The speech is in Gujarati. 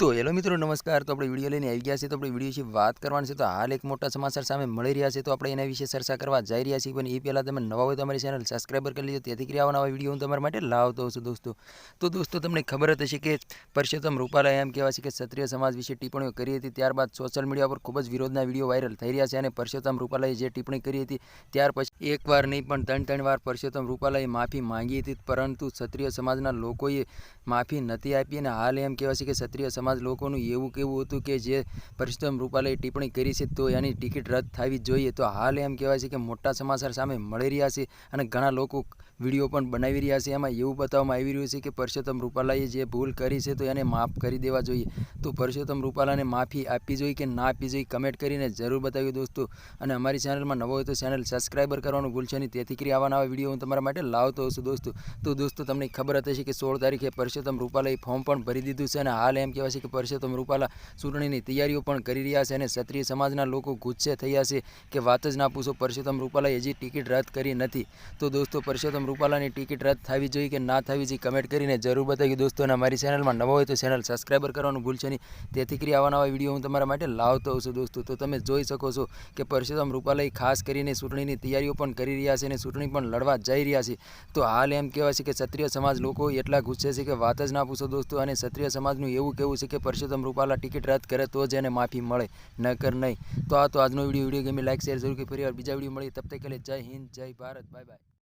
તો હેલો મિત્રો, નમસ્કાર. તો આપણે વીડિયો લઈને આવી ગયા છે તો આપણે વીડિયો વિશે વાત કરવાની છે. તો હાલ એક મોટા સમાચાર સામે મળી રહ્યા છે. તો આપણે એના વિશે ચર્ચા કરવા જઈ રહ્યા છીએ. પણ એ પહેલાં તમે નવા હોય તો અમારી ચેનલ સબસ્ક્રાઈબર કરી લીધો તેથી કરી આવા વીડિયો હું તમારા માટે લાવતો છું દોસ્તો. તો દોસ્તો, તમને ખબર જ હશે કે પરસોત્તમ રૂપાલા એમ કહેવાય છે કે ક્ષત્રિય સમાજ વિશે ટિપ્પણીઓ કરી હતી. ત્યારબાદ સોશિયલ મીડિયા પર ખૂબ જ વિરોધના વીડિયો વાયરલ થઈ રહ્યા છે અને પરસોત્તમ રૂપાલાએ જે ટિપ્પણી કરી હતી, ત્યાર પછી એકવાર નહીં, પણ ત્રણ ત્રણ વાર પરસોત્તમ રૂપાલાએ માફી માંગી હતી. પરંતુ ક્ષત્રિય સમાજના લોકોએ માફી નથી આપી અને હાલ એમ કહેવાય છે કે ક્ષત્રિય સમાજ લોકોનું એવું કેવું હતું કે જે પરસોત્તમ રૂપાલાએ ટિપ્પણી કરી છે, તો એની ટિકિટ રદ થવી જોઈએ. તો હાલ એમ કહેવાય છે કે મોટા સમાચાર સામે મળી રહ્યા છે અને ઘણા લોકો વીડિયો પણ બનાવી રહ્યા છે. એમાં એવું બતાવવામાં આવી રહ્યું છે કે પરસોત્તમ રૂપાલાએ જે ભૂલ કરી છે તો એને માફ કરી દેવા જોઈએ. તો પરસોત્તમ રૂપાલાને માફી આપવી જોઈએ કે ના આપવી જોઈએ, કમેન્ટ કરીને જરૂર બતાવ્યું દોસ્તો. અને અમારી ચેનલમાં નવો હોય તો ચેનલ સબસ્ક્રાઈબર કરવાનું ભૂલશો નહીં. તેથી કરી આવા નવા વીડિયો હું તમારા માટે લાવતો હશું દોસ્તો. તો દોસ્તો, તમને ખબર હતી કે સોળ તારીખે પરસોત્તમ રૂપાલાએ ફોર્મ પણ ભરી દીધું છે અને હાલ એમ કહેવાય છે કે પરસોત્તમ રૂપાલા ચૂંટણીની તૈયારીઓ પણ કરી રહ્યા છે અને ક્ષત્રિય સમાજના લોકો ગુસ્સે થયા છે કે વાત જ ના પૂછો, પરસોત્તમ રૂપાલાએ હજી ટિકિટ રદ કરી નથી. તો દોસ્તો, પરસોત્તમ રૂપાલાની ટિકિટ રદ થવી જોઈએ કે ના થવી જોઈએ, કમેન્ટ કરીને જરૂર બતાવ્યું દોસ્તો, અને અમારી ચેનલમાં નવો હોય તો ચેનલ સબસ્ક્રાઈબર કરવાનું ભૂલશે નહીં. તેથી કરી આવા નવા વીડિયો હું તમારા માટે લાવતો હોઉં છું, દોસ્તો. તો તમે જોઈ શકો છો કે પરસોત્તમ રૂપાલાએ ખાસ કરીને ચૂંટણીની તૈયારીઓ પણ કરી રહ્યા છે અને ચૂંટણી પણ લડવા જઈ રહ્યા છે. તો હાલ એમ કહેવાય છે કે ક્ષત્રિય સમાજ લોકો એટલા ગુસ્સે છે કે વાત જ ના પૂછો, દોસ્તો. અને ક્ષત્રિય સમાજનું એવું કહેવું છે કે પરસોત્તમ રૂપાલા ટિકિટ રદ કરે તો જ એને માફી મળે, નકર નહીં. તો આ તો આજનો વીડિયો. વીડિયો ગમે, લાઈક, શેર જરૂર કે ફરી બીજા વીડિયો મળી તબ તક જય હિન્દ, જય ભારત. Bye bye.